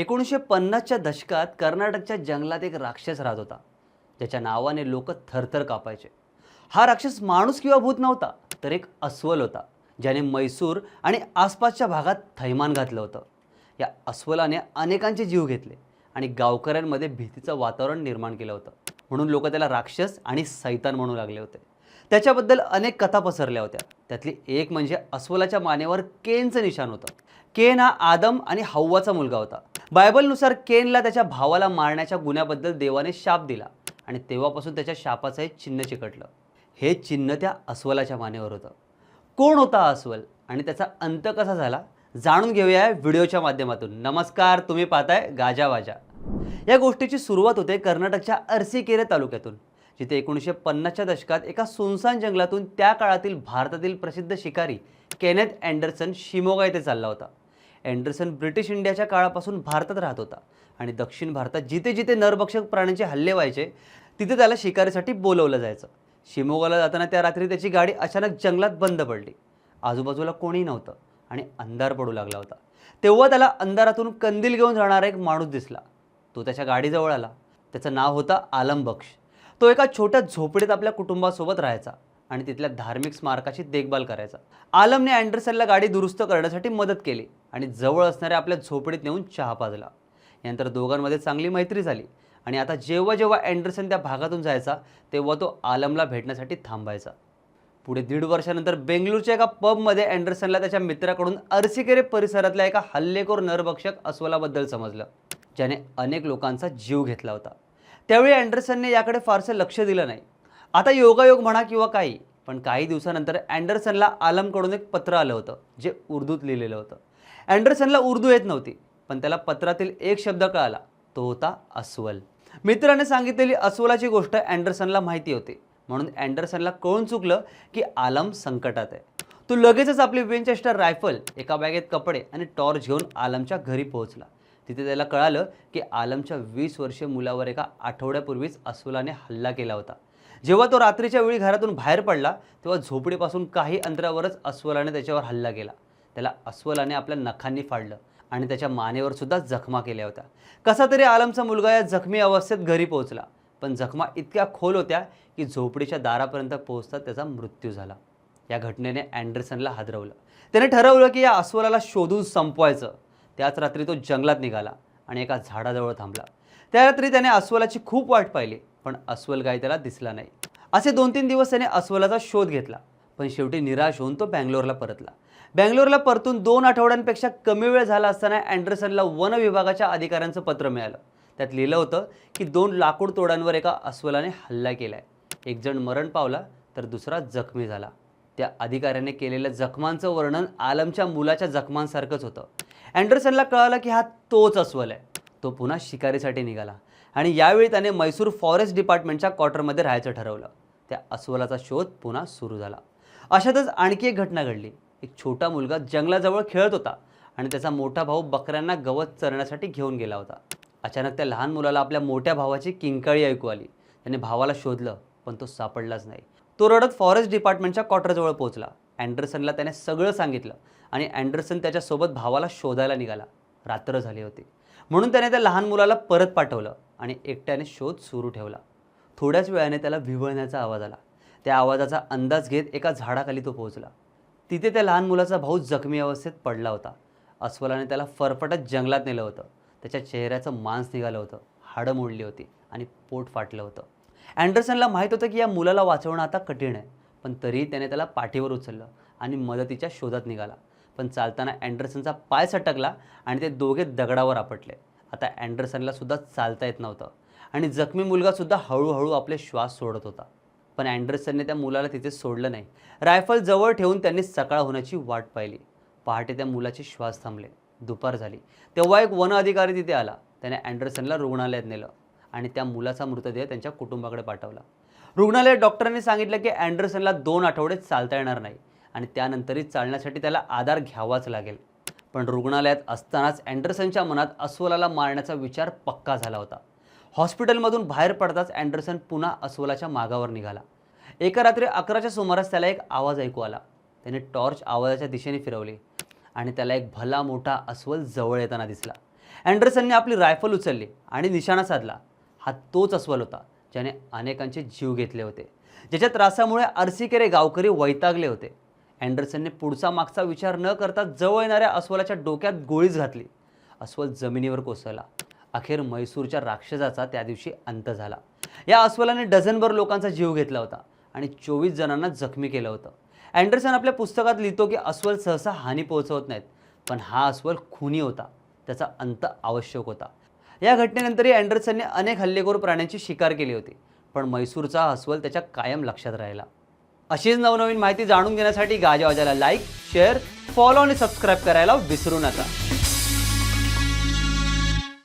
एकोणीसशे पन्नासच्या दशकात कर्नाटकच्या जंगलात एक राक्षस राहत होता. ज्याच्या नावाने लोक थरथर कापायचे. हा राक्षस माणूस किंवा भूत नव्हता तर एक अस्वल होता ज्याने मैसूर आणि आसपासच्या भागात थैमान घातलं होतं. या अस्वलाने अनेकांचे जीव घेतले आणि गावकऱ्यांमध्ये भीतीचं वातावरण निर्माण केलं होतं. म्हणून लोक त्याला राक्षस आणि सैतान म्हणू लागले होते. त्याच्याबद्दल अनेक कथा पसरल्या होत्या. त्यातली एक म्हणजे अस्वलाच्या मानेवर केनचं निशाण होतं. केन हा आदम आणि हव्वाचा मुलगा होता. बायबलनुसार केनला त्याच्या भावाला मारण्याच्या गुन्ह्याबद्दल देवाने शाप दिला आणि तेव्हापासून त्याच्या शापाचं हे चिन्ह चिकटलं. हे चिन्ह त्या अस्वलाच्या मानेवर होतं. कोण होता अस्वल आणि त्याचा अंत कसा झाला? जाणून घेऊया व्हिडिओच्या माध्यमातून. नमस्कार तुम्ही पाहताय गाजावाजा या गोष्टीची सुरुवात होते कर्नाटकच्या अर्सीकेरे तालुक्यातून. जिथे एकोणीसशे पन्नासच्या दशकात एका सुनसान जंगलातून त्या काळातील भारतातील प्रसिद्ध शिकारी केनेथ अँडरसन शिमोगा येथे चालला होता. अँडरसन ब्रिटिश इंडियाच्या काळापासून भारतात राहत होता आणि दक्षिण भारतात जिथे जिथे नरभक्षक प्राण्यांचे हल्ले व्हायचे तिथे त्याला शिकारीसाठी बोलवलं जायचं. शिमोगाला जाताना त्या रात्री त्याची गाडी अचानक जंगलात बंद पडली. आजूबाजूला कोणी नव्हतं आणि अंधार पडू लागला होता. तेव्हा त्याला अंधारातून कंदील घेऊन जाणारा एक माणूस दिसला. तो त्याच्या गाडीजवळ आला. त्याचं नाव होतं आलम बक्ष तो एका छोट्या झोपडीत आपल्या कुटुंबासोबत राहायचा आणि तिथल्या धार्मिक स्मारकाची देखभाल करायचा. आलमने अँडरसनला गाडी दुरुस्त करण्यासाठी मदत केली आणि जवळ असणाऱ्या आपल्या झोपडीत नेऊन चहा पाजला. यानंतर दोघांमध्ये चांगली मैत्री झाली आणि आता जेव्हा जेव्हा अँडरसन त्या भागातून जायचा तेव्हा तो आलमला भेटण्यासाठी थांबायचा. पुढे दीड वर्षानंतर बेंगलुरूच्या एका पबमध्ये अँडरसनला त्याच्या मित्राकडून अर्सिकेरे परिसरातल्या एका हल्लेखोर नरभक्षक अस्वलाबद्दल समजलं ज्याने अनेक लोकांचा जीव घेतला होता. त्यावेळी अँडरसनने याकडे फारसं लक्ष दिलं नाही. आता योगायोग म्हणा किंवा काही पण काही दिवसानंतर अँडरसनला आलमकडून एक पत्र आलं होतं जे उर्दूत लिहिलेलं होतं. अँडरसनला उर्दू येत नव्हती पण त्याला पत्रातील एक शब्द कळाला तो होता अस्वल. मित्राने सांगितलेली अस्वलाची गोष्ट अँडरसनला माहिती होती म्हणून अँडरसनला कळून चुकलं की आलम संकटात आहे. तो लगेचच आपली विंचेस्टर रायफल एका बॅगेत कपडे आणि टॉर्च घेऊन आलमच्या घरी पोहोचला. तिथे त्याला कळालं की आलमच्या वीस वर्षीय मुलावर एका आठवड्यापूर्वीच अस्वलाने हल्ला केला होता. जेव्हा तो रात्रीच्या वेळी घरातून बाहेर पडला तेव्हा झोपडीपासून काही अंतरावरच अस्वलाने त्याच्यावर हल्ला केला. त्याला अस्वलाने आपल्या नखांनी फाडलं आणि त्याच्या मानेवर सुद्धा जखमा केल्या होत्या. कसा तरी आलमचा मुलगा या जखमी अवस्थेत घरी पोहोचला पण जखमा इतक्या खोल होत्या की झोपडीच्या दारापर्यंत पोहोचता त्याचा मृत्यू झाला. या घटनेने अँडरसनला हादरवलं. त्याने ठरवलं की या अस्वलाला शोधून संपवायचं. त्याच रात्री तो जंगलात निघाला आणि एका झाडाजवळ थांबला. त्या रात्री त्याने अस्वलाची खूप वाट पाहिली पण अस्वल गाय त्याला दिसला नाही. असे दोन तीन दिवस त्याने अस्वलाचा शोध घेतला पण शेवटी निराश होऊन तो बँगलोरला परतला. बँगलोरला परतून दोन आठवड्यांपेक्षा कमी वेळ झाला असताना अँडरसनला वन विभागाच्या अधिकाऱ्यांचं पत्र मिळालं. त्यात लिहिलं होतं की दोन लाकूड तोडांवर एका अस्वलाने हल्ला केलाय. एक जण मरण पावला तर दुसरा जखमी झाला. त्या अधिकाऱ्याने केलेल्या जखमांचं वर्णन आलमच्या मुलाच्या जखमांसारखंच होतं. अँडरसनला कळालं की हा तोच अस्वल आहे. तो पुन्हा शिकारीसाठी निघाला आणि यावेळी त्याने मैसूर फॉरेस्ट डिपार्टमेंटच्या क्वार्टरमध्ये राहायचं ठरवलं. त्या अस्वलाचा शोध पुन्हा सुरू झाला. अशातच आणखी एक घटना घडली. एक छोटा मुलगा जंगलाजवळ खेळत होता आणि त्याचा मोठा भाऊ बकऱ्यांना गवत चरण्यासाठी घेऊन गेला होता. अचानक त्या लहान मुलाला आपल्या मोठ्या भावाची किंकाळी ऐकू आली. त्याने भावाला शोधलं पण तो सापडलाच नाही. तो रडत फॉरेस्ट डिपार्टमेंटच्या क्वार्टरजवळ पोहोचला. अँडरसनला त्याने सगळं सांगितलं आणि अँडरसन त्याच्यासोबत भावाला शोधायला निघाला. रात्र झाली होती. म्हणून त्याने त्या लहान मुलाला परत पाठवलं आणि एकट्याने शोध सुरू ठेवला. थोड्याच वेळाने त्याला विवळण्याचा आवाज आला. त्या आवाजाचा अंदाज घेत एका झाडाखाली तो पोहोचला. तिथे त्या लहान मुलाचा भाऊ जखमी अवस्थेत पडला होता. अस्वलाने त्याला फरफटत जंगलात नेलं होतं. त्याच्या चेहऱ्याचं मांस निघालं होतं. हाडं मोडली होती आणि पोट फाटलं होतं. अँडरसनला माहीत होतं की या मुलाला वाचवणं आता कठीण आहे. पण तरीही त्याने त्याला पाठीवर उचललं आणि मदतीच्या शोधात निघाला. पण चालताना अँडरसनचा पाय सटकला आणि ते दोघे दगडावर आपटले. आता अँडरसनला सुद्धा चालता येत नव्हतं आणि जखमी मुलगासुद्धा हळूहळू आपले श्वास सोडत होता. पण अँडरसनने त्या मुलाला तिथे सोडलं नाही. रायफल जवळ ठेवून त्यांनी सकाळ होण्याची वाट पाहिली. पहाटे त्या मुलाचे श्वास थांबले. दुपार झाली. तेव्हा एक वन अधिकारी तिथे आला. त्याने अँडरसनला रुग्णालयात नेलं आणि त्या मुलाचा मृतदेह त्यांच्या कुटुंबाकडे पाठवला. रुग्णालयात डॉक्टरांनी सांगितलं की अँडरसनला दोन आठवडे चालता येणार नाही आणि त्यानंतरही चालण्यासाठी त्याला आधार घ्यावाच लागेल. पण रुग्णालयात असतानाच अँडरसनच्या मनात अस्वलाला मारण्याचा विचार पक्का झाला होता. हॉस्पिटलमधून बाहेर पडताच अँडरसन पुन्हा अस्वलाच्या मागावर निघाला. एका रात्री अकराच्या सुमारास त्याला एक आवाज ऐकू आला. त्याने टॉर्च आवाजाच्या दिशेने फिरवली आणि त्याला एक भला मोठा अस्वल जवळ येताना दिसला. अँडरसनने आपली रायफल उचलली आणि निशाणा साधला. हा तोच अस्वल होता. ज्याने अनेकांचे जीव घेतले होते. ज्याच्या त्रासामुळे अरसिकेरे गावकरी वैतागले होते. अँडरसनने पुढचा मागचा विचार न करता जवळ येणाऱ्या अस्वलाच्या डोक्यात गोळीच घातली. अस्वल जमिनीवर कोसळला. अखेर म्हैसूरच्या राक्षसाचा त्या दिवशी अंत झाला. या अस्वलाने डझनभर लोकांचा जीव घेतला होता आणि चोवीस जणांना जखमी केलं होतं. अँडरसन आपल्या पुस्तकात लिहितो की अस्वल सहसा हानी पोहोचवत नाहीत पण हा अस्वल खुनी होता. त्याचा अंत आवश्यक होता. या घटनेनंतरही अँडरसनने अनेक हल्लेखोर प्राण्यांची शिकार केली होती. पण म्हैसूरचा अस्वल त्याच्या कायम लक्षात राहिला. अशीच नवनवीन माहिती जाणून घेण्यासाठी गाजावाजाला लाईक शेअर फॉलो आणि सबस्क्राईब करायला विसरू नका.